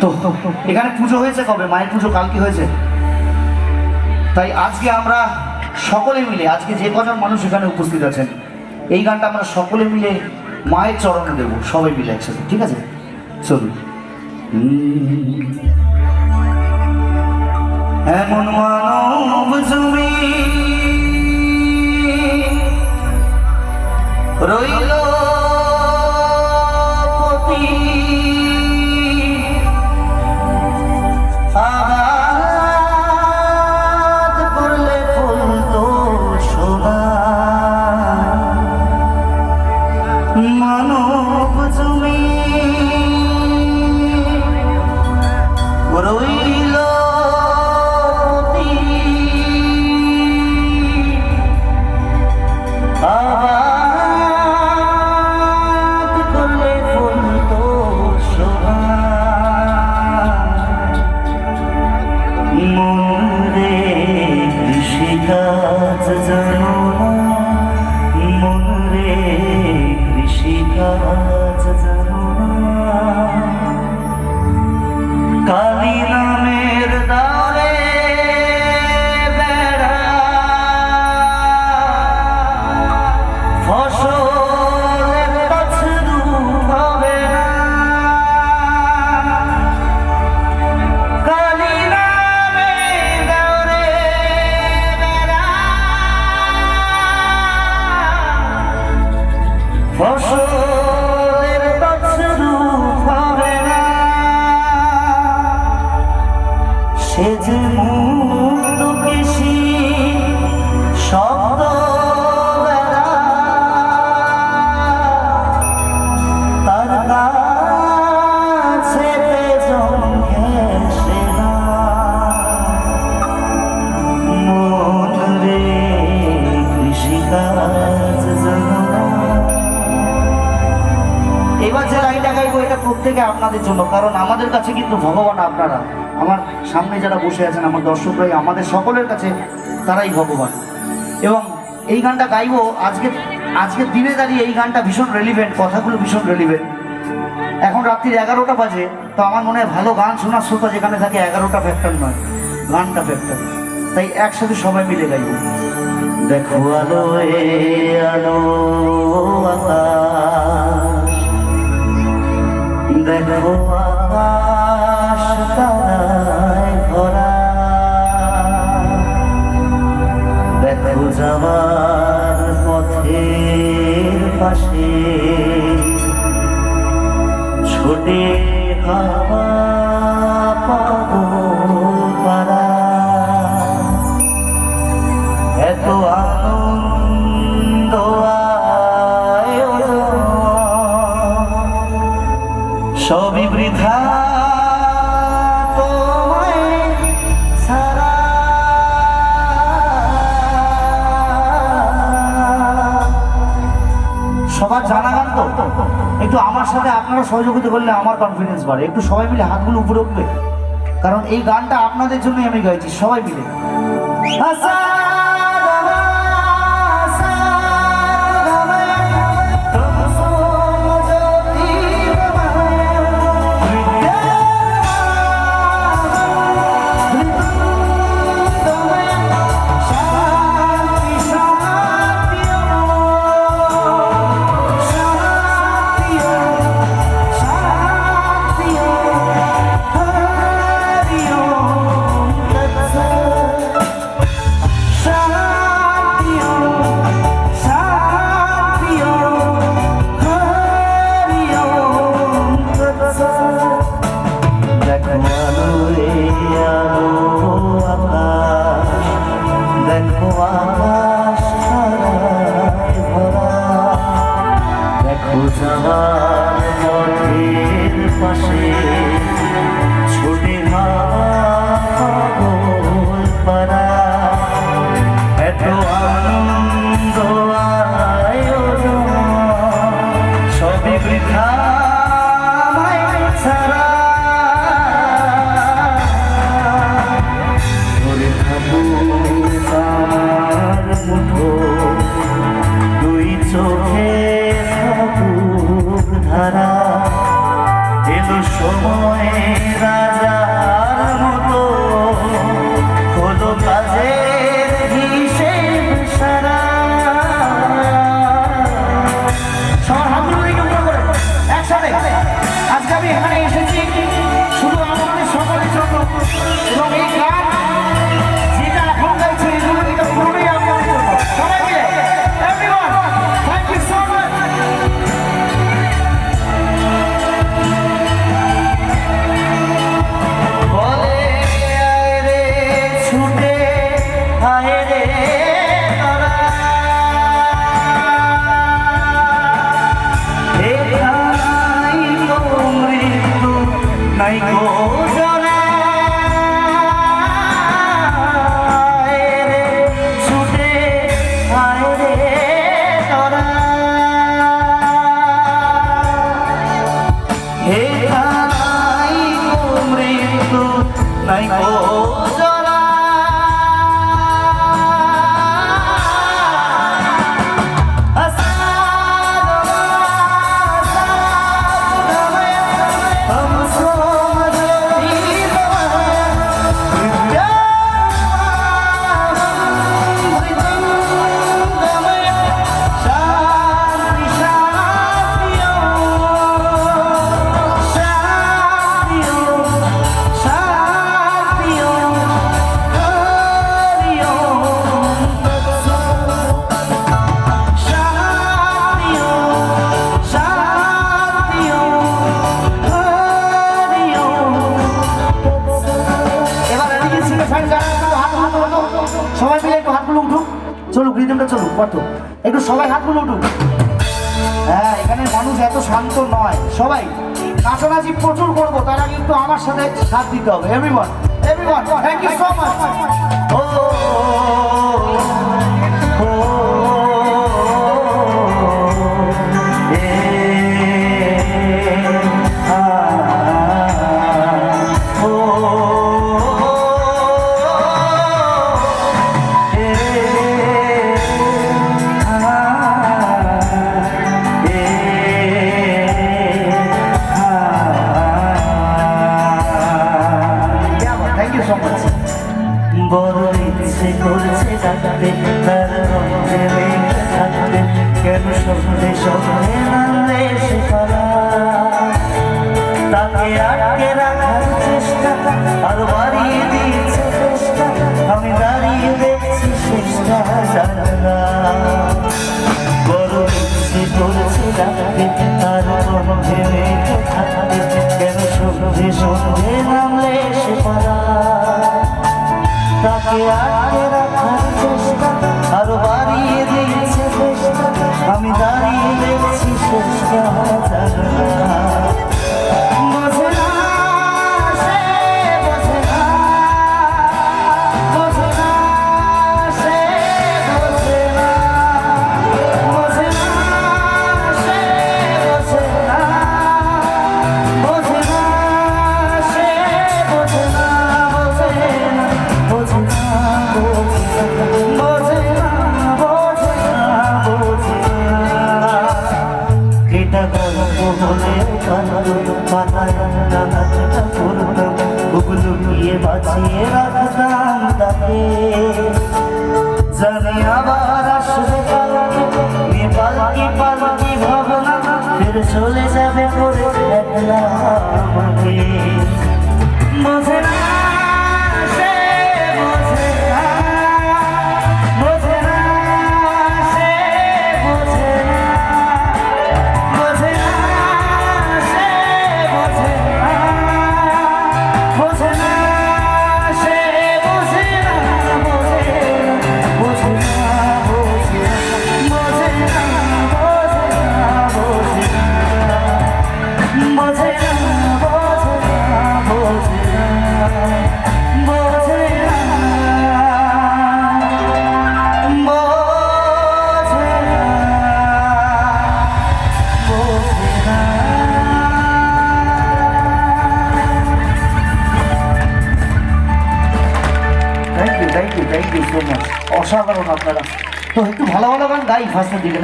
তো এখানে পুজো হয়েছে কবে? মায়ের পুজো কালকে হয়েছে। তাই আজকে আমরা সকলে মিলে, আজকে যে কজন মানুষ এখানে উপস্থিত আছেন, এই গানটা আমরা সকলে মিলে মায়ের চরণে দেবো, সবাই মিলে একসাথে, ঠিক আছে? চলুন। এমন মানব জমি রইল সে যে মুক্ত কৃষি শব্দ তার এবার যে লাইনটা গাইবো, এটা প্রত্যেকে আপনাদের জন্য, কারণ আমাদের কাছে কিন্তু ভগবান আপনারা। আমার সামনে যারা বসে আছেন, আমার দর্শকরাই আমাদের সকলের কাছে তারাই ভগবান। এবং এই গানটা গাইব, আজকে আজকের দিনে দাঁড়িয়ে এই গানটা ভীষণ রেলিভেন্ট কথাগুলো ভীষণ রেলিভেন্ট এখন রাত্রির এগারোটা বাজে, তো আমার মনে হয় ভালো গান শোনার শ্রোতা যেখানে থাকে, এগারোটা ফ্যাক্টর নয়, গানটা ফ্যাক্টর তাই একসাথে সবাই মিলে গাইবো। দেখো আলো আলো দেখো আকাশ। তারায় ভরা। দেখো যাওয়ার পথের পাশে ছোটে হাওয়া সবার জানা গান তো। একটু আমার সাথে আপনারা সহযোগিতা করলে আমার কনফিডেন্স বাড়ে। একটু সবাই মিলে হাতগুলো উপরে উঠবে। কারণ এই গানটা আপনাদের জন্যই আমি গাইছি, সবাই মিলে। ধারা এলো সময়ে রাজার মতো। হলো কাজে হিসেব সারা। সবার হাতগুলো একটু আমি এখানে এসেছি। শুধু আমাদের সকলের জন্য। এবং এই গান সবাই মিলে একটু হাতগুলো উঠুক। চলুক রিদমটা চলুক কত একটু সবাই হাতগুলো উঠুক। হ্যাঁ এখানে মানুষ এত শান্ত নয়। সবাই, নাচানাচি প্রচুর করব, তারা কিন্তু আমার সাথে সাথ দিতে হবে। Everyone everyone thank you so much ও তাকে আটকে রাখার চেষ্টা আর বাড়িয়ে দিয়েছে চেষ্টা, আমি দাঁড়িয়ে দেখছি চেষ্টা, জানলা। বড় ইচ্ছে করছে ডাকতে তার রঙে মেঘে কেন সন্ধে সন্ধে নামলে সে পালা তাকে আটকে পাতায় নাচটা করতাম ওগুলো গিয়ে বাঁচিয়ে রাখতাম তাকে জানি আবার আসবে এ পালকি পালকি ভাবনা, ফের চলে যাবে করে একলা। অসাধারণ আপনারা। তো একটু ভালো ভালো গান গাই ফার্স্টের দিকে